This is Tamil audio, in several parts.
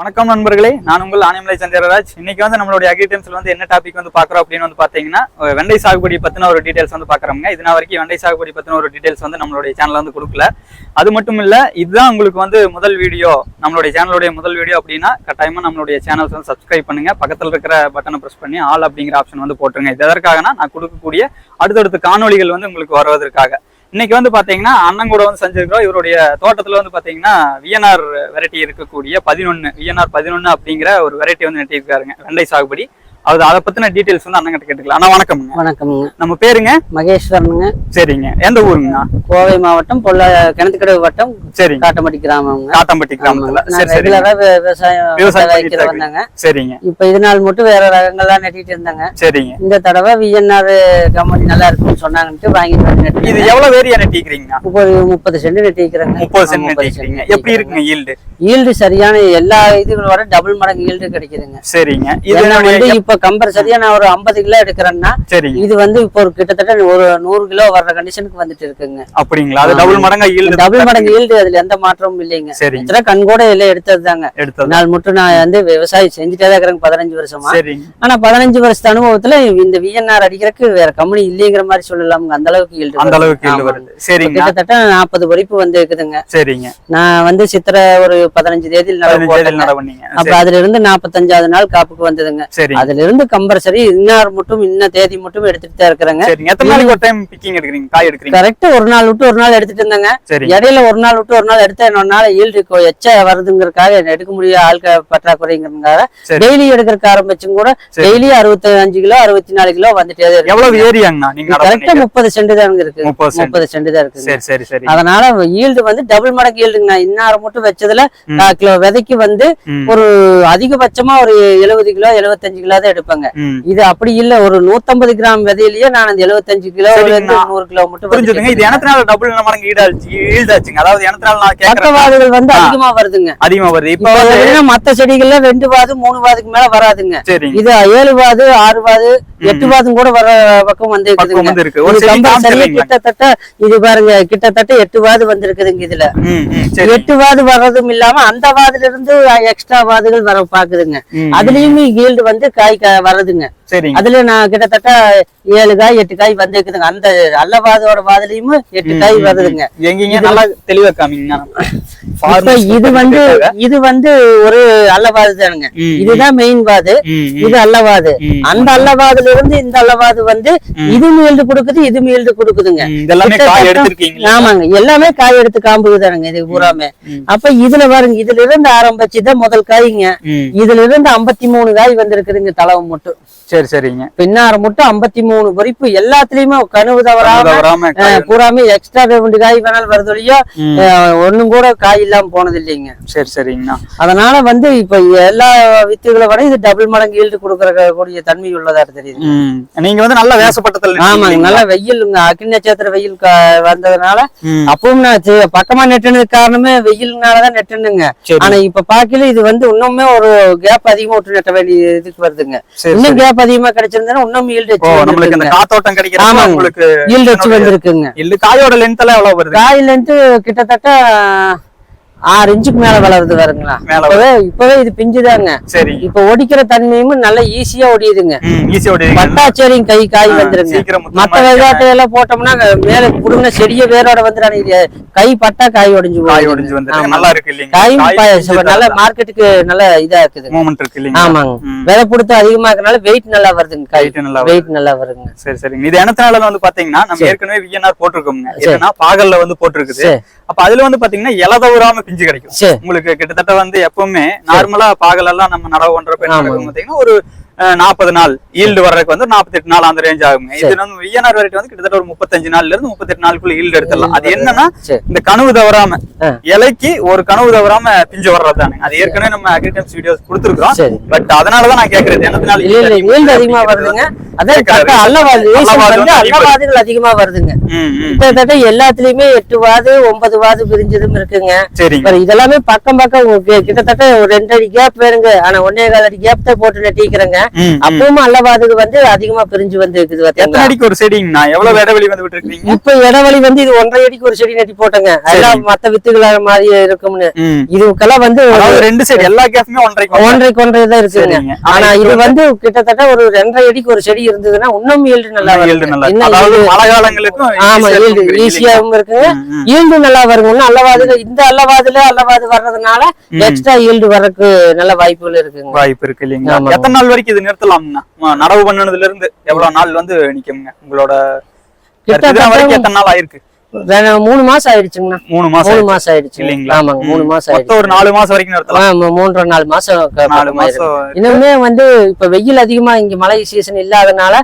வணக்கம் நண்பர்களே. நான் உங்கள் ஆனிமலை சந்திரராஜ். இன்னைக்கு வந்து நம்மளுடைய அக்ரிடென்ஸில் வந்து என்ன டாபிக் வந்து பாக்குறோம் அப்படின்னு வந்து பாத்தீங்கன்னா வெண்டை சாகுபடி பத்தின ஒரு டீடைல்ஸ் வந்து பார்க்குறோங்க இதுனா வரைக்கும் வெண்டை சாகுபடி பத்தின ஒரு டீடைல்ஸ் வந்து நம்மளுடைய சேனல் வந்து கொடுக்கல. அது மட்டும் இல்ல இதுதான் உங்களுக்கு வந்து முதல் வீடியோ நம்மளுடைய சேனலுடைய முதல் வீடியோ அப்படின்னா கட்டாயமா நம்மளுடைய சேனல்ஸ் வந்து சப்ஸ்கிரைப் பண்ணுங்க. பக்கத்துல இருக்கிற பட்டனை ப்ரெஸ் பண்ணி ஆல் அப்படிங்கிற ஆப்ஷன் வந்து போட்டுருங்க. இது எதற்காகனா நான் கொடுக்கக்கூடிய அடுத்தடுத்த காணொளிகள் வந்து உங்களுக்கு வருவதற்காக. இன்னைக்கு வந்து பாத்தீங்கன்னா அண்ணன் கூட வந்து செஞ்சிருக்கிறோம். இவருடைய தோட்டத்துல வந்து பாத்தீங்கன்னா விஎன்ஆர் வெரைட்டி இருக்கக்கூடிய பதினொன்னு விஎன்ஆர் பதினொன்னு அப்படிங்கிற ஒரு வெரைட்டி வந்து நட்டிருக்காருங்க. வெண்டை சாகுபடி. அது அதை பத்தின டீடைல்ஸ் வந்து அண்ணன் கிட்ட கேட்டுக்கலாம். அண்ணா வணக்கம்ங்க. வணக்கம்ங்க நம்ம பேருங்க? மகேஸ்வரனுங்க சரிங்க. எந்த ஊருங்கண்ணா கோவை மாவட்டம் பொள்ள கிணத்துக்கடவு வட்டம் காட்டம்பட்டி கிராமத்துல. சரி நான் சரிங்க. ரெகுலரா வி- விவசாயம் விவசாயம் வைக்கிற. வந்தாங்க. சரிங்க. இப்ப இது நாள் மட்டும் வேற ரகங்கள்லாம் நட்டிட்டு இருந்தாங்க. சரிங்க. இந்த தடவை விஎன்ஆர் கம்பெனி நல்லா இருக்குன்னு சொன்னாங்கன்ட்டு வாங்கிட்டு இது எவ்வளவு வேரியா நட்டிக்கிறீங்க முப்பது முப்பது சென்ட் நட்டிக்கிறேங்க. முப்பது சென்ட் நட்டிக்கிறீங்க. எப்படி இருக்குங்க ஈல்டு ஈல்டு சரியான எல்லா இதுகளோட டபுள் மடங்கு ஈல்டு கிடைக்குதுங்க. சரிங்க. இது வந்து என்னுடைய- இப்ப கம்பர் சரியா நான் ஒரு ஐம்பது கிலோ எடுக்கிறேன்னா சரிங்க. இது வந்து இப்போ ஒரு கிட்டத்தட்ட ஒரு நூறு கிலோ வர்ற கண்டிஷனுக்கு வந்துட்டு இருக்குங்க. அப்படிங்களா? அது டபுள் மடங்கா டபுள் மடங்கு ஈல்டு அதுல எந்த மாற்றமும் இல்லைங்க. சரிங்க. இதெல்லாம் கண் கூட எல்லாம் எடுத்தது தாங்க. நாள் மட்டும் நான் வந்து விவசாயம் செஞ்சுட்டே தான் இருக்கிறேன் பதினஞ்சு வருஷமா. ஆனா பதினஞ்சு வருஷத்து அனுபவத்துல இந்த விஎன்ஆர் அடிக்கிறதுக்கு வேற கம்பெனி இல்லைங்கிற மாதிரி சொல்லலாமுங்க. அந்த அளவுக்கு ஈல்டு அந்த அளவுக்கு சரிங்க. கிட்டத்தட்ட நாற்பது பொறிப்பு வந்து இருக்குதுங்க. சரிங்க. நான் வந்து சித்திரை ஒரு பதினஞ்சு தேதியில் நடவு அப்ப அதுல இருந்து நாற்பத்தஞ்சாவது நாள் காப்புக்கு வந்ததுங்க. சரிங்க. இருந்து கம்பல்சரி இன்னார் மட்டும் இன்ன தேதி மட்டும் எடுத்துட்டு தான் இருக்கிறேங்க. எத்தனை நாளைக்கு ஒரு டைம் பிக்கிங் எடுக்கிறீங்க? காய் எடுக்கிறீங்க? கரெக்டா ஒரு நாள் விட்டு ஒரு நாள் எடுத்துட்டு இருந்தேங்க. இடையில ஒரு நாள் விட்டு ஒரு நாள் எடுத்தா என்னொன்னால ஈல்டு எச்ச வருதுங்கிறதுக்காக எடுக்க முடிய ஆட்க பற்றாக்குறைங்கிறதுக்காக சரி. டெய்லி எடுக்கிறதுக்கு ஆரம்பிச்சும் கூட. டெய்லி அறுபத்தி அஞ்சு கிலோ அறுபத்தி நாலு கிலோ வந்துட்டே தான் இருக்கு. எவ்வளவு ஏரியாங்கண்ணா? கரெக்டா? முப்பது சென்ட் தானுங்க இருக்கு. முப்பது சென்ட். தான் இருக்குங்க. சரி சரி சரி. அதனால ஈல்டு வந்து டபுள் மடங்கு ஈல்டுங்க நான் இன்னாரம் மட்டும் வச்சதுல. கால் விதைக்கு வந்து ஒரு அதிகபட்சமா ஒரு எழுபது கிலோ எழுபத்தஞ்சு கிலோ தான் எடுப்பேங்க. இது அப்படி இல்ல ஒரு நூத்தம்பது கிராம் விதையிலேயே நான் அந்த எழுபத்தஞ்சு கிலோ. நூறு கிலோ மட்டும் புரிஞ்சுதுங்க. இது எனத்தினால டபுள் மடங்கு ஈடாச்சு ஈல்டாச்சுங்க. அதாவது எனத்தினால நான் பக்கவாதுகள் வந்து. அதிகமா வருதுங்க. அதிகமா வருது. இப்ப மத்த செடிகள்ல ரெண்டு வாது மூணு வாதுக்கு மேல வராதுங்க. இது ஏழு வாது ஆறு வாது எட்டு வாதும் கூட வர பக்கம் வந்து இருக்குதுங்க கிட்டத்தட்ட இது பாருங்க கிட்டத்தட்ட எட்டு வாது வந்திருக்குதுங்க இதுல. எட்டு வாது வர்றதும் இல்லாம அந்த வாதுல இருந்து எக்ஸ்ட்ரா வாதுகள் வர பாக்குதுங்க அதுலயுமே ஈல்டு வந்து காய் க- சரிங்க. அதுல நான் கிட்டத்தட்ட ஏழு காய் எட்டு காய் வந்துருக்குதுங்க. அந்த அல்ல வாதோட வாதுலயும் எட்டு காய் வருதுங்க. எங்கீங்க? நல்லா தெளிவா காமிங்க. இது வந்து இது வந்து ஒரு அல்லவாது தானுங்க. இதுதான் மெயின் வாது. இது அல்லவாது. அந்த அல்லவாதுல இருந்து இந்த அல்லவாது வந்து இது மீல்டு கொடுக்குது இது மீல்டு கொடுக்குதுங்க. ஆமாங்க. எல்லாமே காய் எடுத்து காம்புக்கு தானுங்க இது பூராமே. அப்ப இதுல பாருங்க இதுல இருந்து ஆரம்பிச்சுதான் முதல் காய்ங்க. இதுல இருந்து ஐம்பத்தி மூணு காய் வந்திருக்குதுங்க தளவு மட்டும். சரி சரிங்க. பின்னார மட்டும் ஐம்பத்தி மூணு பொறிப்பு எல்லாத்துலயுமே கனவு தவறாம பூராமே எக்ஸ்ட்ரா ரெண்டு காய் வேணாலும் வருது. அஹ், ஒண்ணும் கூட காய் இல்லாம போனது இல்லைங்க. சரி சரிங்கண்ணா. அதனால வந்து இப்ப எல்லா வித்துகளை விட இது டபுள் மடங்கு ஈல்டு கொடுக்கற கூடிய தன்மை உள்ளதா தெரியுது. நீங்க வந்து நல்ல வேசப்பட்டத்தில் ஆமாங்க நல்லா வெயிலுங்க. அக்னி நட்சத்திர வெயில் வந்ததுனால. அப்பவும் நான் பக்கமா நெட்டுனதுக்கு காரணமே வெயில்னாலதான் நெட்டுனுங்க. சரி. ஆனா இப்ப பாக்கல இது வந்து இன்னுமே ஒரு கேப் அதிகமா விட்டு நெட்ட வேண்டிய இதுக்கு வருதுங்க. சரி இன்னும் சரி. கேப் அதிகமா கிடைச்சிருந்தா இன்னும் ஈல்டு ஓ நம்மளுக்கு இந்த காத்தோட்டம் ஆமாங்க. உங்களுக்கு ஈல்டு இல்ல காயோட லென்த் எல்லாம் எவ்வளவு வருது? காயிலன்ட்டு கிட்டத்தட்ட ஆறு இன்ச்சுக்கு மேல வளருது வருங்களா இப்பவே இப்பவே இது பிஞ்சுதாங்க. சரி. இப்ப ஒடிக்கிற தன்மையும் நல்லா ஈஸியா ஒடியுதுங்க. பட்டாச்சேரியும் கை காய் வந்துருங்க. மத்த விளையாட்டு எல்லாம் போட்டோம்னா மேல புடுங்கின செடிய வேரோட வந்துடாங்க கை பட்டா காய் ஒடிஞ்சு காய் போகுதுங்க. ஒடிஞ்சு வந்து ஆமா. நல்லா இருக்கு இல்லைங்க. காயும் நல்ல. மார்க்கெட்டுக்கு நல்ல இதா இருக்குதுங்க மூமெண்ட் இருக்கு இல்லைங்க. ஆமாங்க. விலை கொடுத்து அதிகமா இருக்கனால வெயிட் நல்லா வருதுங்க காய். வெயிட் நல்லா வருங்க சரி சரிங்க. இது எனத்தினால வந்து பாத்தீங்கன்னா நம்ம ஏற்கனவே விஎன்ஆர். என்னன்னா பாகல்ல வந்து போட்டிருக்குது. அப்ப அதுல வந்து பாத்தீங்கன்னா இலதவராம பிஞ்சு கிடைக்கும். உங்களுக்கு கிட்டத்தட்ட வந்து எப்பவுமே நார்மலா பாகல் எல்லாம் நம்ம நடவு பண்றப்ப பாத்தீங்கன்னா ஒரு நாற்பது நாள். ஈல்டு வர்றதுக்கு வந்து நாற்பத்தெட்டு நாள் அந்த ரேஞ்ச் ஆகுங்க. இது. நம்ம விஎன்ஆர் வெரைட்டி வந்து கிட்டத்தட்ட ஒரு முப்பத்தஞ்சு நாள்ல இருந்து முப்பத்தெட்டு நாளுக்குள்ள ஈல்டு எடுத்துடலாம். அது என்னன்னா இந்த கனவு தவறாம. இலைக்கு ஒரு கனவு தவறாம பிஞ்சு வர்றதுதானே அது ஏற்கனவே நம்ம அக்ரிடெம்ஸ் வீடியோஸ் கொடுத்துருக்கோம் பட் அதனாலதான் நான் கேக்குறது. ஈல்டு அதிகமா வருதுங்க. அதே அல்லவாதுகள் அதிகமா வருதுங்க. கிட்டத்தட்ட எல்லாத்துலயுமே எட்டு வாது ஒன்பது வாது பிரிஞ்சதும் இருக்குங்க. இதெல்லாமே பக்கம் பக்கம் கிட்டத்தட்ட ஒரு ரெண்டு அடி கேப் வேணுங்க. ஆனா ஒன்னே கால் அடி கேப் தான் போட்டு நட்டிக்கிறேங்க. அப்பவும் அல்லவாதுக்கு வந்து அதிகமா பிரிஞ்சு வந்து இருக்குது எத்தனை அடிக்கு ஒரு செடிங்கண்ணா எவ்வளவு இடைவெளி வந்து விட்டுருக்கீங்க? இப்ப இடைவெளி வந்து இது ஒன்றரை அடிக்கு ஒரு செடி நட்டி போட்டோங்க. எல்லாம் மத்த வித்துகள மாதிரி இருக்கும்னு. இதுக்கெல்லாம் வந்து ரெண்டு சைடு எல்லா கேஃப்மே ஒன்றரைக்கு ஒன்றரை. ஒன்றைக்கு ஒன்றை தான். ஆனா இது வந்து கிட்டத்தட்ட ஒரு ரெண்டரை அடிக்கு ஒரு செடி இருந்ததுன்னா இன்னும் ஈல்டு நல்லா மழை காலங்களுக்கும் ஆமா ஈல்டு ஈஸியாவும் இருக்குங்க. ஈல்டு நல்லா வருங்க. அல்லவாதுல இந்த அல்லவாதுல அல்லவாது வர்றதுனால எக்ஸ்ட்ரா ஈல்டு வரக்கு நல்ல வாய்ப்புகள் இருக்குங்க. வாய்ப்பு இருக்கு இல்லைங்களா? ஆமாங்க. எத்தனை நாள் வரைக்கும் இது நிறுத்தலாம்னா ம- நடவு பண்ணதுல இருந்து எவ்வளவு நாள் வந்து நிக்குங்க உங்களோட வரைக்கும் எத்தனை நாள் ஆயிருக்கு? மூணு மாசம் ஆயிடுச்சுங்கண்ணா. மூணு மாசம் மூணு. மாசம் ஆயிடுச்சு இல்லைங்களா? ஆமாங்க மூணு. மாசம் ஆயிடுச்சு ஒரு நாலு மாசம் வரைக்கும் நிறுத்தலாம். ஆமா, மூன்றரை நாலு மாசம் நாலு. மாசம் இன்னுமே வந்து இப்ப வெயில் அதிகமா இங்க மழை சீசன் இல்லாதனால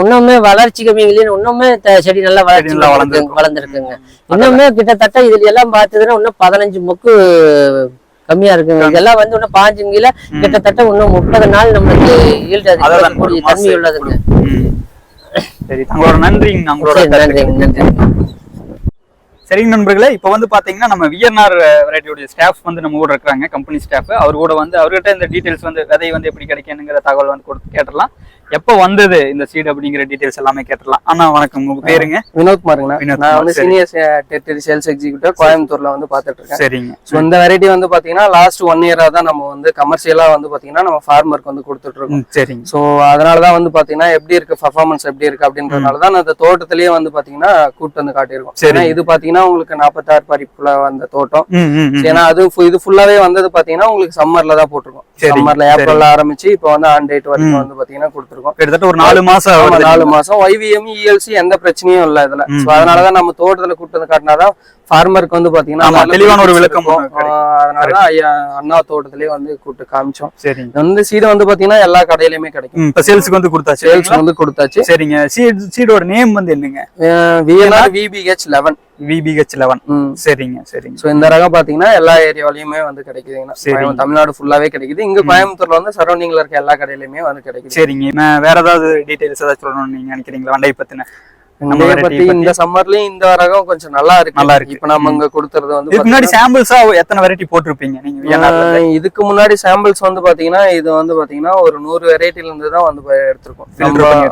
இன்னுமே வளர்ச்சி கம்மியிலேயே இன்னுமே செடி நல்லா வளர்ச்சி வளர்ந்திருக்கும். வளர்ந்துருக்குங்க. இன்னுமே கிட்டத்தட்ட இதுல எல்லாம் பார்த்ததுன்னா இன்னும் பதினஞ்சு மொக்கு கம்மியா இருக்குங்க. இதெல்லாம் வந்து இன்னும் பாஞ்சுங்கில கிட்டத்தட்ட இன்னும் முப்பது நாள் நம்மளுக்கு ஈல்டு தன்மை உள்ளதுங்க. சரி தங்களோட நன்றிங்க. உங்களோட நன்றிங்க நன்றிங்க. சரிங்க நண்பர்களே இப்போ வந்து பாத்தீங்கன்னா நம்ம விஎன்ஆர் வெரைட்டியோட ஸ்டாஃப் வந்து நம்ம கூட இருக்கிறாங்க. கம்பெனி ஸ்டாஃப் அவர் கூட வந்து அவர்கிட்ட இந்த டீடைல்ஸ் வந்து விதை வந்து எப்படி கிடைக்கணுங்கிற தகவல் வந்து கொடுத்து கேட்டுடலாம். எப்போ வந்தது இந்த சீடு அப்படிங்கிற டீடைல்ஸ் எல்லாமே கேட்டுடலாம். அண்ணா வணக்கம். உங்க பேருங்க? வினோத் குமாருங்கண்ணா வினோத் நான் வந்து. சீனியர் டெரிட்டரி சேல்ஸ் எக்ஸிக்யூட்டிவ் கோயம்புத்தூர்ல வந்து பாத்துட்டு இருக்கேன் சரிங்க. ஸோ இந்த வெரைட்டி வந்து பாத்தீங்கன்னா லாஸ்ட் ஒன் இயரா தான் நம்ம வந்து கமர்ஷியலா வந்து பாத்தீங்கன்னா நம்ம ஃபார்மருக்கு வந்து கொடுத்துட்டு இருக்கோம் சரிங்க. ஸோ அதனால தான் வந்து பாத்தீங்கன்னா எப்படி இருக்கு பர்ஃபார்மன்ஸ் எப்படி இருக்கு அப்படின்றதுனால தான் அந்த தோட்டத்திலேயே வந்து பாத்தீங்கன்னா கூட்டு வந்து காட்டியிருக்கோம். ஏன்னா இது பாத்தீங்கன்னா உங்களுக்கு நாற்பத்தாறு பறிப்புல வந்த தோட்டம். ஏன்னா அது இது ஃபுல்லாவே வந்தது பாத்தீங்கன்னா உங்களுக்கு சம்மர்ல தான் போட்டிருக்கோம். சம்மர்ல. ஏப்ரல்ல ஆரம்பிச்சு இப்போ வந்து ஆன் டேட் வரைக்கும் வந்து பாத்தீங்கன்னா கொடுத்துருக்கோம். கிட்டத்தட்ட ஒரு நாலு மாசம். நாலு மாசம். ஒய்விஎம் இஎல்சி எந்த பிரச்சனையும் இல்ல இதுல. அதனாலதான் நம்ம தோட்டத்துல கூட்டு வந்து காட்டினாதான் ஃபார்மருக்கு வந்து பாத்தீங்கன்னா தெளிவான ஒரு விளக்கம் ஐயா அண்ணா தோட்டத்திலேயே வந்து கூட்டு காமிச்சோம். சரிங்க. இது வந்து சீடு வந்து பாத்தீங்கன்னா எல்லா கடையிலுமே கிடைக்கும். இப்ப சேல்ஸுக்கு வந்து கொடுத்தாச்சு. சேல்ஸ்? வந்து கொடுத்தாச்சு. சரிங்க. சீட் சீடோட நேம் வந்து என்னங்க? VNR VBH eleven VBH eleven சரிங்க சரிங்க. சோ இந்த ரகம் பாத்தீங்கன்னா எல்லா ஏரியாவிலயுமே வந்து கிடைக்குதுங்கன்னா சரி. தமிழ்நாடு ஃபுல்லாவே கிடைக்குது. இங்க கோயம்புத்தூர்ல வந்து சரௌண்டிங்ல இருக்க எல்லா கடையிலுமே வந்து கிடைக்குது. சரிங்க. வேற ஏதாவது டீடைல்ஸ் ஏதாவது சொல்லணும்னு நீங்க நினைக்கிறீங்களா? வண்டை பத்தின. இதைய variety பத்தி இந்த சம்மர்லயும் இந்த ரகம் கொஞ்சம் நல்லா இருக்கு. நல்லா இருக்கு. இப்ப நம்ம இங்க கொடுத்துறது வந்து இதுக்கு முன்னாடி சாம்பிள்ஸா எத்தனை வெரைட்டி போட்டிருப்பீங்க நீங்க? இதுக்கு முன்னாடி சாம்பிள்ஸ் வந்து பாத்தீங்கன்னா இது வந்து பாத்தீங்கன்னா ஒரு நூறு வெரைட்டில இருந்து தான் வந்து எடுத்திருக்கோம்.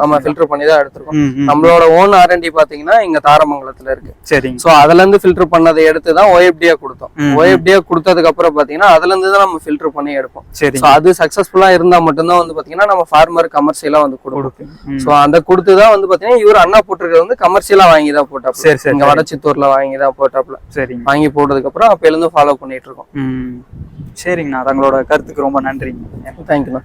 ஆமா ஃபில்டர் பண்ணி தான் எடுத்திருக்கோம். நம்மளோட ஓன் ஆர்என்டி பாத்தீங்கன்னா இங்க தாரமங்கலத்துல இருக்கு. சோ அதுல இருந்து ஃபில்டர் பண்ணதை எடுத்து தான் ஓஎஃப்டியா கொடுத்தோம். ஓஎஃப்டியா கொடுத்ததுக்கு அப்புறம் பாத்தீங்கன்னா அதுல இருந்து தான் நம்ம ஃபில்டர் பண்ணி எடுப்போம். அது சக்சஸ்ஃபுல்லா இருந்தா மட்டும்தான் வந்து பாத்தீங்கன்னா நம்ம ஃபார்மர் கமர்ஷியலா வந்து கொடுப்போம். சோ அந்த கொடுத்து தான் வந்து பாத்தீங்கன்னா இவர் அண்ணா வந்து கமர்ஷியலா வாங்கி தான் போட்டாப்ல சரி சரி இங்க வடச்சித்தூர்ல வாங்கி தான் போட்டாப்ல சரிங்க. வாங்கி போட்டதுக்கு அப்புறம் அப்ப இருந்து ஃபாலோ பண்ணிட்டு இருக்கோம். சரிங்கண்ணா. தங்களோட கருத்துக்கு ரொம்ப நன்றிங்க. தேங்க்யூண்ணா